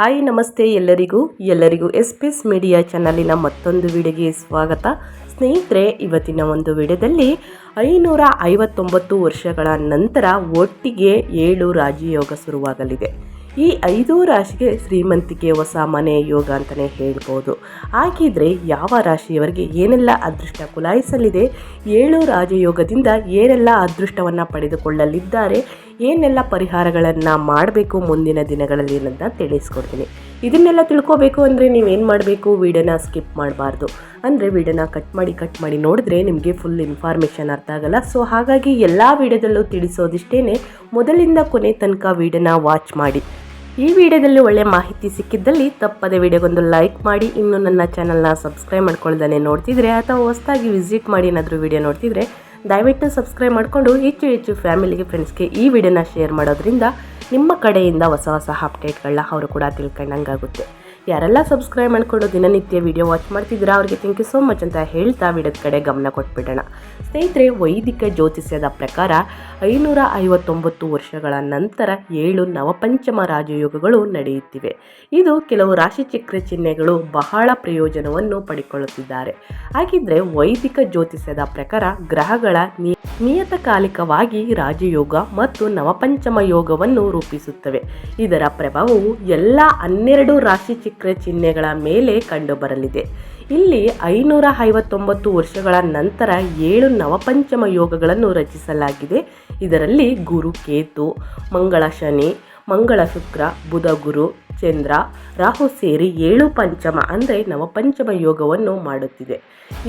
Hi, ನಮಸ್ತೆ ಎಲ್ಲರಿಗೂ. ಎಲ್ಲರಿಗೂ ಎಸ್ ಪಿ ಎಸ್ ಮೀಡಿಯಾ ಚಾನಲಿನ ಮತ್ತೊಂದು ವಿಡಿಯೋಗೆ ಸ್ವಾಗತ. ಸ್ನೇಹಿತರೆ, ಇವತ್ತಿನ ಒಂದು ವಿಡಿಯೋದಲ್ಲಿ ಐನೂರ ಐವತ್ತೊಂಬತ್ತು ವರ್ಷಗಳ ನಂತರ ಒಟ್ಟಿಗೆ ಏಳು ರಾಜಯೋಗ ಶುರುವಾಗಲಿದೆ. ಈ ಐದು ರಾಶಿಗೆ ಶ್ರೀಮಂತಿಕೆ ಹೊಸ ಮನೆ ಯೋಗ ಅಂತಲೇ ಹೇಳ್ಬೋದು. ಹಾಗಿದ್ರೆ ಯಾವ ರಾಶಿಯವರಿಗೆ ಏನೆಲ್ಲ ಅದೃಷ್ಟ ಕುಲಾಯಿಸಲಿದೆ, ಏಳು ರಾಜಯೋಗದಿಂದ ಏನೆಲ್ಲ ಅದೃಷ್ಟವನ್ನು ಪಡೆದುಕೊಳ್ಳಲಿದ್ದಾರೆ ಏನೆಲ್ಲ ಪರಿಹಾರಗಳನ್ನು ಮಾಡಬೇಕು ಮುಂದಿನ ದಿನಗಳಲ್ಲಿ ಅಂತ ತಿಳಿಸ್ಕೊಡ್ತೀನಿ. ಇದನ್ನೆಲ್ಲ ತಿಳ್ಕೊಬೇಕು ಅಂದರೆ ನೀವೇನು ಮಾಡಬೇಕು? ವಿಡಿಯೋನ ಸ್ಕಿಪ್ ಮಾಡಬಾರ್ದು. ಅಂದರೆ ವಿಡಿಯೋನ ಕಟ್ ಮಾಡಿ ಕಟ್ ಮಾಡಿ ನೋಡಿದ್ರೆ ನಿಮಗೆ ಫುಲ್ ಇನ್ಫಾರ್ಮೇಷನ್ ಅರ್ಥ ಆಗಲ್ಲ. ಸೊ ಹಾಗಾಗಿ ಎಲ್ಲ ವಿಡಿಯೋದಲ್ಲೂ ತಿಳಿಸೋದಿಷ್ಟೇ ಮೊದಲಿಂದ ಕೊನೆ ತನಕ ವಿಡಿಯೋನ ವಾಚ್ ಮಾಡಿ. ಈ ವಿಡಿಯೋದಲ್ಲಿ ಒಳ್ಳೆ ಮಾಹಿತಿ ಸಿಕ್ಕಿದ್ದಲ್ಲಿ ತಪ್ಪದೆ ವಿಡಿಯೋಗೊಂದು ಲೈಕ್ ಮಾಡಿ. ಇನ್ನು ನನ್ನ ಚಾನಲ್ನ ಸಬ್ಸ್ಕ್ರೈಬ್ ಮಾಡ್ಕೊಳ್ದಾನೆ ನೋಡ್ತಿದ್ರೆ, ಅಥವಾ ಹೊಸದಾಗಿ ವಿಸಿಟ್ ಮಾಡಿ ಏನಾದರೂ ವಿಡಿಯೋ ನೋಡ್ತಿದ್ರೆ ದಯವಿಟ್ಟು ಸಬ್ಸ್ಕ್ರೈಬ್ ಮಾಡಿಕೊಂಡು ಹೆಚ್ಚು ಹೆಚ್ಚು ಫ್ಯಾಮಿಲಿಗೆ ಫ್ರೆಂಡ್ಸ್ಗೆ ಈ ವಿಡಿಯೋನ ಶೇರ್ ಮಾಡೋದ್ರಿಂದ ನಿಮ್ಮ ಕಡೆಯಿಂದ ಹೊಸ ಹೊಸ ಅಪ್ಡೇಟ್ಗಳನ್ನ ಅವರು ಕೂಡ ತಿಳ್ಕೊಂಡಂಗಾಗುತ್ತೆ. ಯಾರೆಲ್ಲ ಸಬ್ಸ್ಕ್ರೈಬ್ ಮಾಡಿಕೊಂಡು ದಿನನಿತ್ಯ ವಿಡಿಯೋ ವಾಚ್ ಮಾಡ್ತಿದ್ದೀರಾ, ಅವರಿಗೆ ಥ್ಯಾಂಕ್ ಯು ಸೋ ಮಚ್ ಅಂತ ಹೇಳ್ತಾ ವಿಡಿಯೋದ ಕಡೆ ಗಮನ ಕೊಟ್ಬಿಡೋಣ. ಸ್ನೇಹಿತರೆ, ವೈದಿಕ ಜ್ಯೋತಿಷ್ಯದ ಪ್ರಕಾರ ಐನೂರ ಐವತ್ತೊಂಬತ್ತು ವರ್ಷಗಳ ನಂತರ ಏಳು ನವಪಂಚಮ ರಾಜಯೋಗಗಳು ನಡೆಯುತ್ತಿವೆ. ಇದು ಕೆಲವು ರಾಶಿಚಕ್ರ ಚಿಹ್ನೆಗಳು ಬಹಳ ಪ್ರಯೋಜನವನ್ನು ಪಡಿಕೊಳ್ಳುತ್ತಿದ್ದಾರೆ. ಹಾಗಿದ್ರೆ ವೈದಿಕ ಜ್ಯೋತಿಷ್ಯದ ಪ್ರಕಾರ ಗ್ರಹಗಳ ನಿಯತಕಾಲಿಕವಾಗಿ ರಾಜಯೋಗ ಮತ್ತು ನವಪಂಚಮ ಯೋಗವನ್ನು ರೂಪಿಸುತ್ತವೆ. ಇದರ ಪ್ರಭಾವವು ಎಲ್ಲ ಹನ್ನೆರಡು ರಾಶಿಚಕ್ರ ಚಿಹ್ನೆಗಳ ಮೇಲೆ ಕಂಡುಬರಲಿದೆ. ಇಲ್ಲಿ ಐನೂರ ಐವತ್ತೊಂಬತ್ತು ವರ್ಷಗಳ ನಂತರ ಏಳು ನವಪಂಚಮ ಯೋಗಗಳನ್ನು ರಚಿಸಲಾಗಿದೆ. ಇದರಲ್ಲಿ ಗುರು ಕೇತು, ಮಂಗಳ ಶನಿ, ಮಂಗಳ ಶುಕ್ರ, ಬುಧ ಗುರು ಚಂದ್ರ, ರಾಹು ಸೇರಿ ಏಳು ಪಂಚಮ ಅಂದರೆ ನವಪಂಚಮ ಯೋಗವನ್ನು ಮಾಡುತ್ತಿದೆ.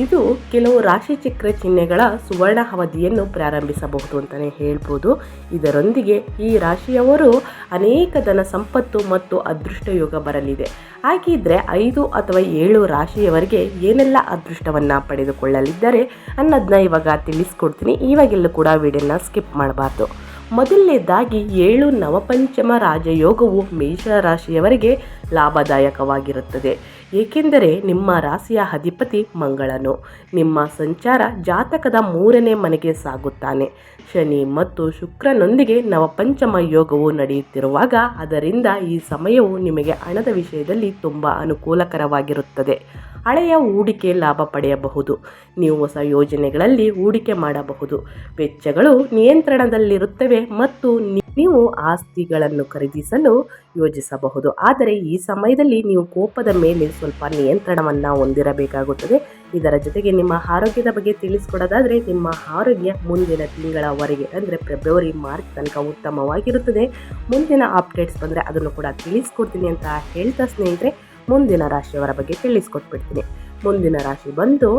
ಇದು ಕೆಲವು ರಾಶಿ ಚಕ್ರ ಚಿಹ್ನೆಗಳ ಸುವರ್ಣ ಅವಧಿಯನ್ನು ಪ್ರಾರಂಭಿಸಬಹುದು ಅಂತಲೇ ಹೇಳ್ಬೋದು. ಇದರೊಂದಿಗೆ ಈ ರಾಶಿಯವರು ಅನೇಕ ಧನ ಸಂಪತ್ತು ಮತ್ತು ಅದೃಷ್ಟ ಯೋಗ ಬರಲಿದೆ. ಹಾಗಿದ್ರೆ ಐದು ಅಥವಾ ಏಳು ರಾಶಿಯವರಿಗೆ ಏನೆಲ್ಲ ಅದೃಷ್ಟವನ್ನು ಪಡೆದುಕೊಳ್ಳಲಿದ್ದಾರೆ ಅನ್ನೋದನ್ನ ಇವಾಗ ತಿಳಿಸ್ಕೊಡ್ತೀನಿ. ಇವಾಗೆಲ್ಲೂ ಕೂಡ ವಿಡಿಯೋನ ಸ್ಕಿಪ್ ಮಾಡಬಾರ್ದು. ಮೊದಲನೇದಾಗಿ ಏಳು ನವಪಂಚಮ ರಾಜಯೋಗವು ಮೇಷರಾಶಿಯವರಿಗೆ ಲಾಭದಾಯಕವಾಗಿರುತ್ತದೆ. ಏಕೆಂದರೆ ನಿಮ್ಮ ರಾಶಿಯ ಅಧಿಪತಿ ಮಂಗಳನು. ನಿಮ್ಮ ಸಂಚಾರ ಜಾತಕದ ಮೂರನೇ ಮನೆಗೆ ಸಾಗುತ್ತಾನೆ. ಶನಿ ಮತ್ತು ಶುಕ್ರನೊಂದಿಗೆ ನವಪಂಚಮ ಯೋಗವು ನಡೆಯುತ್ತಿರುವಾಗ ಅದರಿಂದ ಈ ಸಮಯವು ನಿಮಗೆ ಹಣದ ವಿಷಯದಲ್ಲಿ ತುಂಬ ಅನುಕೂಲಕರವಾಗಿರುತ್ತದೆ. ಹಳೆಯ ಹೂಡಿಕೆ ಲಾಭ ಪಡೆಯಬಹುದು. ನೀವು ಹೊಸ ಯೋಜನೆಗಳಲ್ಲಿ ಹೂಡಿಕೆ ಮಾಡಬಹುದು. ವೆಚ್ಚಗಳು ನಿಯಂತ್ರಣದಲ್ಲಿರುತ್ತವೆ ಮತ್ತು ನೀವು ಆಸ್ತಿಗಳನ್ನು ಖರೀದಿಸಲು ಯೋಜಿಸಬಹುದು. ಆದರೆ ಈ ಸಮಯದಲ್ಲಿ ನೀವು ಕೋಪದ ಮೇಲೆ ಸ್ವಲ್ಪ ನಿಯಂತ್ರಣವನ್ನು ಹೊಂದಿರಬೇಕಾಗುತ್ತದೆ. ಇದರ ಜೊತೆಗೆ ನಿಮ್ಮ ಆರೋಗ್ಯದ ಬಗ್ಗೆ ತಿಳಿಸಿಕೊಡೋದಾದರೆ ನಿಮ್ಮ ಆರೋಗ್ಯ ಮುಂದಿನ ತಿಂಗಳವರೆಗೆ, ಅಂದರೆ ಫೆಬ್ರವರಿ ಮಾರ್ಚ್ ತನಕ ಉತ್ತಮವಾಗಿರುತ್ತದೆ. ಮುಂದಿನ ಅಪ್ಡೇಟ್ಸ್ ಬಂದರೆ ಅದನ್ನು ಕೂಡ ತಿಳಿಸ್ಕೊಡ್ತೀನಿ ಅಂತ ಹೇಳ್ತಾ ಸ್ನೇಹಿತರೆ, ಮುಂದಿನ ರಾಶಿಯವರ ಬಗ್ಗೆ ತಿಳಿಸ್ಕೊಟ್ಬಿಡ್ತೀನಿ. ಮುಂದಿನ ರಾಶಿ ಬಂದು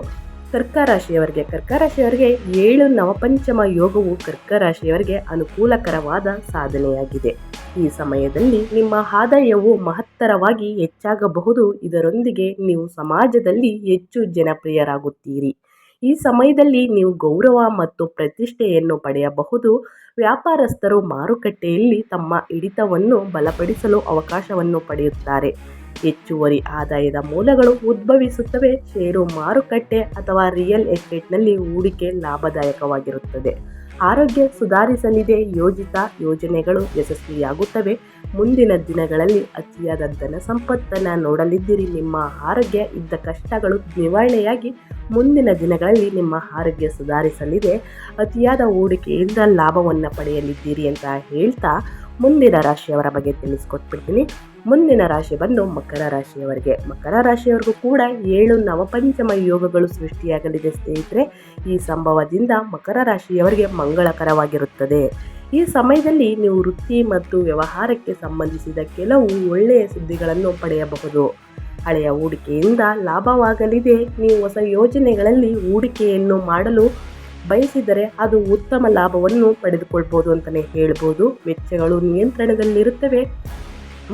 ಕರ್ಕ ರಾಶಿಯವರಿಗೆ ಕರ್ಕ ರಾಶಿಯವರಿಗೆ ಏಳು ನವಪಂಚಮ ಯೋಗವು ಕರ್ಕ ರಾಶಿಯವರಿಗೆ ಅನುಕೂಲಕರವಾದ ಸಾಧನೆಯಾಗಿದೆ. ಈ ಸಮಯದಲ್ಲಿ ನಿಮ್ಮ ಆದಾಯವು ಮಹತ್ತರವಾಗಿ ಹೆಚ್ಚಾಗಬಹುದು. ಇದರೊಂದಿಗೆ ನೀವು ಸಮಾಜದಲ್ಲಿ ಹೆಚ್ಚು ಜನಪ್ರಿಯರಾಗುತ್ತೀರಿ. ಈ ಸಮಯದಲ್ಲಿ ನೀವು ಗೌರವ ಮತ್ತು ಪ್ರತಿಷ್ಠೆಯನ್ನು ಪಡೆಯಬಹುದು. ವ್ಯಾಪಾರಸ್ಥರು ಮಾರುಕಟ್ಟೆಯಲ್ಲಿ ತಮ್ಮ ಹಿಡಿತವನ್ನು ಬಲಪಡಿಸಲು ಅವಕಾಶವನ್ನು ಪಡೆಯುತ್ತಾರೆ. ಹೆಚ್ಚುವರಿ ಆದಾಯದ ಮೂಲಗಳು ಉದ್ಭವಿಸುತ್ತವೆ. ಷೇರು ಮಾರುಕಟ್ಟೆ ಅಥವಾ ರಿಯಲ್ ಎಸ್ಟೇಟ್ನಲ್ಲಿ ಹೂಡಿಕೆ ಲಾಭದಾಯಕವಾಗಿರುತ್ತದೆ. ಆರೋಗ್ಯ ಸುಧಾರಿಸಲಿದೆ. ಯೋಜಿತ ಯೋಜನೆಗಳು ಯಶಸ್ವಿಯಾಗುತ್ತವೆ. ಮುಂದಿನ ದಿನಗಳಲ್ಲಿ ಅತಿಯಾದ ಧನ ಸಂಪತ್ತನ್ನು ನೋಡಲಿದ್ದೀರಿ. ನಿಮ್ಮ ಆರೋಗ್ಯ ಇದ್ದ ಕಷ್ಟಗಳು ನಿವಾರಣೆಯಾಗಿ ಮುಂದಿನ ದಿನಗಳಲ್ಲಿ ನಿಮ್ಮ ಆರೋಗ್ಯ ಸುಧಾರಿಸಲಿದೆ. ಅತಿಯಾದ ಹೂಡಿಕೆಯಿಂದ ಲಾಭವನ್ನು ಪಡೆಯಲಿದ್ದೀರಿ ಅಂತ ಹೇಳ್ತಾ ಮುಂದಿನ ರಾಶಿಯವರ ಬಗ್ಗೆ ತಿಳಿಸ್ಕೊಟ್ಬಿಡ್ತೀನಿ. ಮುಂದಿನ ರಾಶಿ ಬಂದು ಮಕರ ರಾಶಿಯವರಿಗೆ. ಮಕರ ರಾಶಿಯವರಿಗೂ ಕೂಡ ಏಳು ನವಪಂಚಮ ಯೋಗಗಳು ಸೃಷ್ಟಿಯಾಗಲಿದೆ ಸ್ನೇಹಿತರೆ. ಈ ಸಂಭವದಿಂದ ಮಕರ ರಾಶಿಯವರಿಗೆ ಮಂಗಳಕರವಾಗಿರುತ್ತದೆ. ಈ ಸಮಯದಲ್ಲಿ ನೀವು ವೃತ್ತಿ ಮತ್ತು ವ್ಯವಹಾರಕ್ಕೆ ಸಂಬಂಧಿಸಿದ ಕೆಲವು ಒಳ್ಳೆಯ ಸುದ್ದಿಗಳನ್ನು ಪಡೆಯಬಹುದು. ಹಳೆಯ ಹೂಡಿಕೆಯಿಂದ ಲಾಭವಾಗಲಿದೆ. ನೀವು ಹೊಸ ಯೋಜನೆಗಳಲ್ಲಿ ಹೂಡಿಕೆಯನ್ನು ಮಾಡಲು ಬಯಸಿದರೆ ಅದು ಉತ್ತಮ ಲಾಭವನ್ನು ಪಡೆದುಕೊಳ್ಬೋದು ಅಂತಲೇ ಹೇಳ್ಬೋದು. ವೆಚ್ಚಗಳು ನಿಯಂತ್ರಣದಲ್ಲಿರುತ್ತವೆ.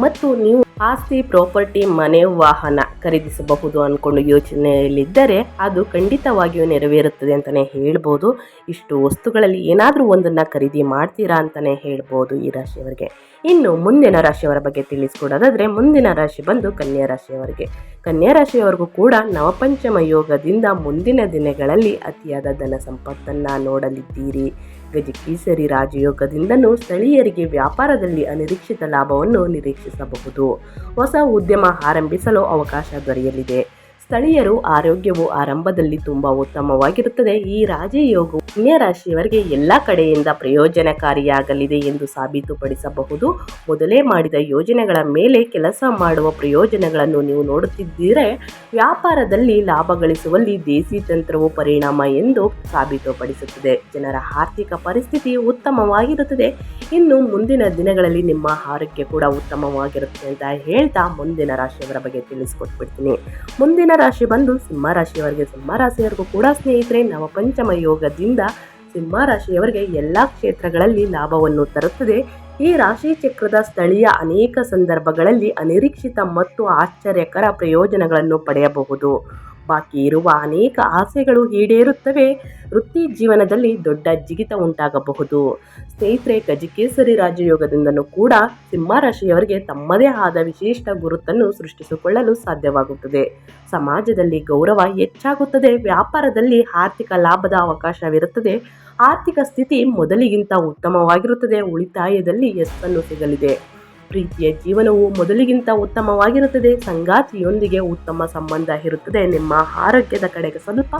ಮತ್ತು ನೀವು ಆಸ್ತಿ, ಪ್ರಾಪರ್ಟಿ, ಮನೆ, ವಾಹನ ಖರೀದಿಸಬಹುದು ಅಂದ್ಕೊಂಡು ಯೋಚನೆಯಲ್ಲಿದ್ದರೆ ಅದು ಖಂಡಿತವಾಗಿಯೂ ನೆರವೇರುತ್ತದೆ ಅಂತಲೇ ಹೇಳ್ಬೋದು. ಇಷ್ಟು ವಸ್ತುಗಳಲ್ಲಿ ಏನಾದರೂ ಒಂದನ್ನು ಖರೀದಿ ಮಾಡ್ತೀರಾ ಅಂತಲೇ ಹೇಳ್ಬೋದು ಈ ರಾಶಿಯವರಿಗೆ. ಇನ್ನು ಮುಂದಿನ ರಾಶಿಯವರ ಬಗ್ಗೆ ತಿಳಿಸ್ಕೊಡೋದಾದ್ರೆ, ಮುಂದಿನ ರಾಶಿ ಬಂದು ಕನ್ಯಾ ರಾಶಿಯವರಿಗೆ. ಕನ್ಯಾ ರಾಶಿಯವರೆಗೂ ಕೂಡ ನವಪಂಚಮ ಯೋಗದಿಂದ ಮುಂದಿನ ದಿನಗಳಲ್ಲಿ ಅತಿಯಾದ ಧನ ಸಂಪತ್ತನ್ನು ನೋಡಲಿದ್ದೀರಿ. ಗಜಕೀಸರಿ ರಾಜಯೋಗದಿಂದನೂ ಸ್ಥಳೀಯರಿಗೆ ವ್ಯಾಪಾರದಲ್ಲಿ ಅನಿರೀಕ್ಷಿತ ಲಾಭವನ್ನು ನಿರೀಕ್ಷಿಸಬಹುದು. ಹೊಸ ಉದ್ಯಮ ಆರಂಭಿಸಲು ಅವಕಾಶ ದೊರೆಯಲಿದೆ. ಸ್ಥಳೀಯರು ಆರೋಗ್ಯವು ಆರಂಭದಲ್ಲಿ ತುಂಬಾ ಉತ್ತಮವಾಗಿರುತ್ತದೆ. ಈ ರಾಜಯೋಗವು ರಾಶಿಯವರಿಗೆ ಎಲ್ಲ ಕಡೆಯಿಂದ ಪ್ರಯೋಜನಕಾರಿಯಾಗಲಿದೆ ಎಂದು ಸಾಬೀತುಪಡಿಸಬಹುದು. ಮೊದಲೇ ಮಾಡಿದ ಯೋಜನೆಗಳ ಮೇಲೆ ಕೆಲಸ ಮಾಡುವ ಪ್ರಯೋಜನಗಳನ್ನು ನೀವು ನೋಡುತ್ತಿದ್ದೀರೆ. ವ್ಯಾಪಾರದಲ್ಲಿ ಲಾಭ ಗಳಿಸುವಲ್ಲಿ ದೇಸಿ ತಂತ್ರವು ಪರಿಣಾಮ ಎಂದು ಸಾಬೀತುಪಡಿಸುತ್ತದೆ. ಜನರ ಆರ್ಥಿಕ ಪರಿಸ್ಥಿತಿ ಉತ್ತಮವಾಗಿರುತ್ತದೆ. ಇನ್ನು ಮುಂದಿನ ದಿನಗಳಲ್ಲಿ ನಿಮ್ಮ ಆರೋಗ್ಯ ಕೂಡ ಉತ್ತಮವಾಗಿರುತ್ತೆ ಅಂತ ಹೇಳ್ತಾ ಮುಂದಿನ ರಾಶಿಯವರ ಬಗ್ಗೆ ತಿಳಿಸ್ಕೊಟ್ಬಿಡ್ತೀನಿ. ಮುಂದಿನ ರಾಶಿ ಬಂದು ಸಿಂಹ ರಾಶಿಯವರಿಗೆ ಸಿಂಹ ರಾಶಿಯವರಿಗೂ ಕೂಡ ಸ್ನೇಹಿತರೆ, ನವಪಂಚಮ ಯೋಗದಿಂದ ಸಿಂಹ ರಾಶಿಯವರಿಗೆ ಎಲ್ಲ ಕ್ಷೇತ್ರಗಳಲ್ಲಿ ಲಾಭವನ್ನು ತರುತ್ತದೆ. ಈ ರಾಶಿ ಚಕ್ರದ ಸ್ಥಳೀಯ ಅನೇಕ ಸಂದರ್ಭಗಳಲ್ಲಿ ಅನಿರೀಕ್ಷಿತ ಮತ್ತು ಆಶ್ಚರ್ಯಕರ ಪ್ರಯೋಜನಗಳನ್ನು ಪಡೆಯಬಹುದು. ಬಾಕಿ ಇರುವ ಅನೇಕ ಆಸೆಗಳು ಈಡೇರುತ್ತವೆ. ವೃತ್ತಿ ಜೀವನದಲ್ಲಿ ದೊಡ್ಡ ಜಿಗಿತ ಉಂಟಾಗಬಹುದು. ಸ್ನೇಹಿತರೆ, ಗಜಕೇಸರಿ ರಾಜಯೋಗದಿಂದಲೂ ಕೂಡ ಸಿಂಹರಾಶಿಯವರಿಗೆ ತಮ್ಮದೇ ಆದ ವಿಶಿಷ್ಟ ಗುರುತನ್ನು ಸೃಷ್ಟಿಸಿಕೊಳ್ಳಲು ಸಾಧ್ಯವಾಗುತ್ತದೆ. ಸಮಾಜದಲ್ಲಿ ಗೌರವ ಹೆಚ್ಚಾಗುತ್ತದೆ. ವ್ಯಾಪಾರದಲ್ಲಿ ಆರ್ಥಿಕ ಲಾಭದ ಅವಕಾಶವಿರುತ್ತದೆ. ಆರ್ಥಿಕ ಸ್ಥಿತಿ ಮೊದಲಿಗಿಂತ ಉತ್ತಮವಾಗಿರುತ್ತದೆ. ಉಳಿತಾಯದಲ್ಲಿ ಯಶಸ್ಸನ್ನು ಸಿಗಲಿದೆ. ಪ್ರೀತಿಯ ಜೀವನವು ಮೊದಲಿಗಿಂತ ಉತ್ತಮವಾಗಿರುತ್ತದೆ. ಸಂಗಾತಿಯೊಂದಿಗೆ ಉತ್ತಮ ಸಂಬಂಧ ಇರುತ್ತದೆ. ನಿಮ್ಮ ಆರೋಗ್ಯದ ಕಡೆಗೆ ಸ್ವಲ್ಪ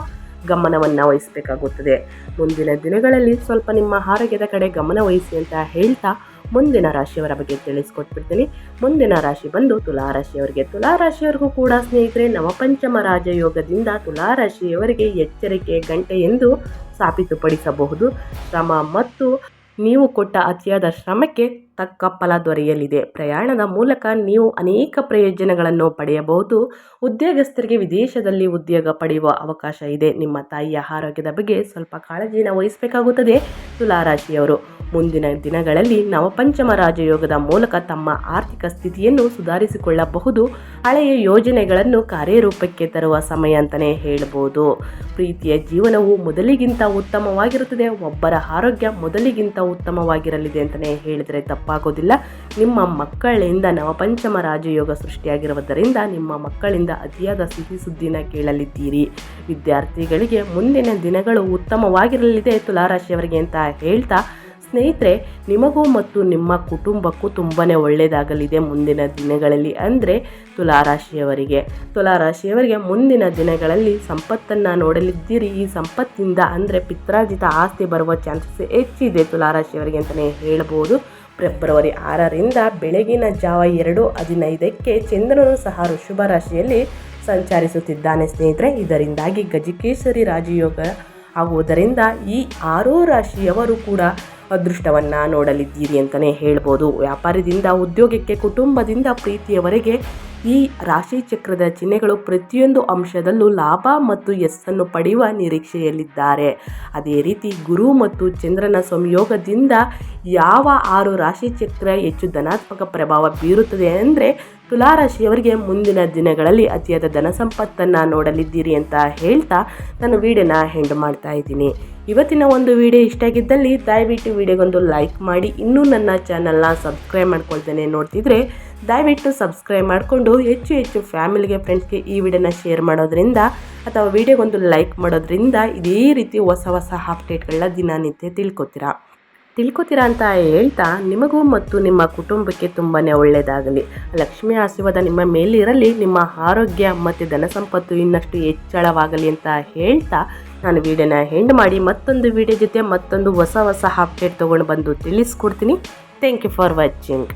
ಗಮನವನ್ನು ವಹಿಸಬೇಕಾಗುತ್ತದೆ. ಮುಂದಿನ ದಿನಗಳಲ್ಲಿ ಸ್ವಲ್ಪ ನಿಮ್ಮ ಆರೋಗ್ಯದ ಕಡೆ ಗಮನ ವಹಿಸಿ ಅಂತ ಹೇಳ್ತಾ ಮುಂದಿನ ರಾಶಿಯವರ ಬಗ್ಗೆ ತಿಳಿಸ್ಕೊಟ್ಬಿಡ್ತೀನಿ. ಮುಂದಿನ ರಾಶಿ ಬಂದು ತುಲಾರಾಶಿಯವರಿಗೆ. ತುಲಾರಾಶಿಯವರಿಗೂ ಕೂಡ ಸ್ನೇಹಿತರೆ, ನವಪಂಚಮ ರಾಜಯೋಗದಿಂದ ತುಲಾರಾಶಿಯವರಿಗೆ ಎಚ್ಚರಿಕೆ, ಗಂಟೆ ಎಂದು ಸಾಬೀತುಪಡಿಸಬಹುದು. ಶ್ರಮ ಮತ್ತು ನೀವು ಕೊಟ್ಟ ಅತಿಯಾದ ಶ್ರಮಕ್ಕೆ ತಕ್ಕ ಫಲ ದೊರೆಯಲಿದೆ. ಪ್ರಯಾಣದ ಮೂಲಕ ನೀವು ಅನೇಕ ಪ್ರಯೋಜನಗಳನ್ನು ಪಡೆಯಬಹುದು. ಉದ್ಯೋಗಸ್ಥರಿಗೆ ವಿದೇಶದಲ್ಲಿ ಉದ್ಯೋಗ ಪಡೆಯುವ ಅವಕಾಶ ಇದೆ. ನಿಮ್ಮ ತಾಯಿಯ ಆರೋಗ್ಯದ ಬಗ್ಗೆ ಸ್ವಲ್ಪ ಕಾಳಜಿನ ವಹಿಸಬೇಕಾಗುತ್ತದೆ. ತುಲಾರಾಶಿಯವರು ಮುಂದಿನ ದಿನಗಳಲ್ಲಿ ನವಪಂಚಮ ರಾಜಯೋಗದ ಮೂಲಕ ತಮ್ಮ ಆರ್ಥಿಕ ಸ್ಥಿತಿಯನ್ನು ಸುಧಾರಿಸಿಕೊಳ್ಳಬಹುದು. ಹಳೆಯ ಯೋಜನೆಗಳನ್ನು ಕಾರ್ಯರೂಪಕ್ಕೆ ತರುವ ಸಮಯ ಅಂತಲೇ ಹೇಳಬಹುದು ಪ್ರೀತಿಯ ಜೀವನವು ಮೊದಲಿಗಿಂತ ಉತ್ತಮವಾಗಿರುತ್ತದೆ. ಒಬ್ಬರ ಆರೋಗ್ಯ ಮೊದಲಿಗಿಂತ ಉತ್ತಮವಾಗಿರಲಿದೆ ಅಂತಲೇ ಹೇಳಿದರೆ ತಪ್ಪಾಗೋದಿಲ್ಲ. ನಿಮ್ಮ ಮಕ್ಕಳಿಂದ ನವಪಂಚಮ ರಾಜಯೋಗ ಸೃಷ್ಟಿಯಾಗಿರುವುದರಿಂದ ನಿಮ್ಮ ಮಕ್ಕಳಿಂದ ಅತಿಯಾದ ಸಿಹಿ ಸುದ್ದಿನ ಕೇಳಲಿದ್ದೀರಿ. ವಿದ್ಯಾರ್ಥಿಗಳಿಗೆ ಮುಂದಿನ ದಿನಗಳು ಉತ್ತಮವಾಗಿರಲಿದೆ ತುಲಾರಾಶಿಯವರಿಗೆ ಅಂತ ಹೇಳ್ತಾ ಸ್ನೇಹಿತರೆ, ನಿಮಗೂ ಮತ್ತು ನಿಮ್ಮ ಕುಟುಂಬಕ್ಕೂ ತುಂಬಾ ಒಳ್ಳೆಯದಾಗಲಿದೆ ಮುಂದಿನ ದಿನಗಳಲ್ಲಿ ಅಂದರೆ ತುಲಾರಾಶಿಯವರಿಗೆ. ತುಲಾರಾಶಿಯವರಿಗೆ ಮುಂದಿನ ದಿನಗಳಲ್ಲಿ ಸಂಪತ್ತನ್ನು ನೋಡಲಿದ್ದೀರಿ. ಈ ಸಂಪತ್ತಿಂದ ಅಂದರೆ ಪಿತ್ರಾರ್ಜಿತ ಆಸ್ತಿ ಬರುವ ಚಾನ್ಸಸ್ ಹೆಚ್ಚಿದೆ ತುಲಾರಾಶಿಯವರಿಗೆ ಅಂತಲೇ ಹೇಳ್ಬೋದು. ಫೆಬ್ರವರಿ ಆರರಿಂದ ಬೆಳಗಿನ ಜಾವ ಎರಡು ಹದಿನೈದಕ್ಕೆ ಚಂದ್ರನು ಸಹ ಋಷಭ ರಾಶಿಯಲ್ಲಿ ಸಂಚರಿಸುತ್ತಿದ್ದಾನೆ ಸ್ನೇಹಿತರೆ. ಇದರಿಂದಾಗಿ ಗಜಕೇಶ್ವರಿ ರಾಜಯೋಗ ಆಗುವುದರಿಂದ ಈ ಆರೋ ರಾಶಿಯವರು ಕೂಡ ಅದೃಷ್ಟವನ್ನು ನೋಡಲಿದ್ದೀರಿ ಅಂತಲೇ ಹೇಳ್ಬೋದು. ವ್ಯಾಪಾರದಿಂದ, ಉದ್ಯೋಗಕ್ಕೆ, ಕುಟುಂಬದಿಂದ ಪ್ರೀತಿಯವರೆಗೆ ಈ ರಾಶಿ ಚಕ್ರದ ಚಿಹ್ನೆಗಳು ಪ್ರತಿಯೊಂದು ಅಂಶದಲ್ಲೂ ಲಾಭ ಮತ್ತು ಯಶಸ್ಸನ್ನು ಪಡೆಯುವ ನಿರೀಕ್ಷೆಯಲ್ಲಿದ್ದಾರೆ. ಅದೇ ರೀತಿ ಗುರು ಮತ್ತು ಚಂದ್ರನ ಸಂಯೋಗದಿಂದ ಯಾವ ಆರು ರಾಶಿ ಚಕ್ರ ಹೆಚ್ಚು ಧನಾತ್ಮಕ ಪ್ರಭಾವ ಬೀರುತ್ತದೆ ಅಂದರೆ ತುಲಾರಾಶಿಯವರಿಗೆ ಮುಂದಿನ ದಿನಗಳಲ್ಲಿ ಅತಿಯಾದ ಧನ ಸಂಪತ್ತನ್ನು ನೋಡಲಿದ್ದೀರಿ ಅಂತ ಹೇಳ್ತಾ ನಾನು ವೀಡಿಯೋನ ಹೆಂಡ್ ಮಾಡ್ತಾ ಇದ್ದೀನಿ. ಇವತ್ತಿನ ಒಂದು ವಿಡಿಯೋ ಇಷ್ಟ ಆಗಿದ್ದಲ್ಲಿ ದಯವಿಟ್ಟು ವಿಡಿಯೋಗೊಂದು ಲೈಕ್ ಮಾಡಿ. ಇನ್ನೂ ನನ್ನ ಚಾನಲ್ನ ಸಬ್ಸ್ಕ್ರೈಬ್ ಮಾಡ್ಕೊಳ್ತೇನೆ. ನೋಡ್ತಿದ್ರೆ ದಯವಿಟ್ಟು ಸಬ್ಸ್ಕ್ರೈಬ್ ಮಾಡಿಕೊಂಡು ಹೆಚ್ಚು ಹೆಚ್ಚು ಫ್ಯಾಮಿಲಿಗೆ ಫ್ರೆಂಡ್ಸ್ಗೆ ಈ ವಿಡಿಯೋನ ಶೇರ್ ಮಾಡೋದ್ರಿಂದ ಅಥವಾ ವಿಡಿಯೋಗೊಂದು ಲೈಕ್ ಮಾಡೋದ್ರಿಂದ ಇದೇ ರೀತಿ ಹೊಸ ಹೊಸ ಅಪ್ಡೇಟ್ಗಳನ್ನ ದಿನನಿತ್ಯ ತಿಳ್ಕೊತೀರಾ? ತಿಳ್ಕೊತೀರಾ ಅಂತ ಹೇಳ್ತಾ ನಿಮಗೂ ಮತ್ತು ನಿಮ್ಮ ಕುಟುಂಬಕ್ಕೆ ತುಂಬಾ ಒಳ್ಳೆಯದಾಗಲಿ ಲಕ್ಷ್ಮಿ ಆಶೀರ್ವಾದ ನಿಮ್ಮ ಮೇಲಿರಲಿ, ನಿಮ್ಮ ಆರೋಗ್ಯ ಮತ್ತು ಧನ ಸಂಪತ್ತು ಇನ್ನಷ್ಟು ಹೆಚ್ಚಳವಾಗಲಿ ಅಂತ ಹೇಳ್ತಾ ನಾನು ವೀಡಿಯೋನ ಹೆಂಡ್ ಮಾಡಿ ಮತ್ತೊಂದು ವಿಡಿಯೋ ಜೊತೆ ಮತ್ತೊಂದು ಹೊಸ ಹೊಸ ಅಪ್ಡೇಟ್ ತೊಗೊಂಡು ಬಂದು ತಿಳಿಸ್ಕೊಡ್ತೀನಿ. Thank you for watching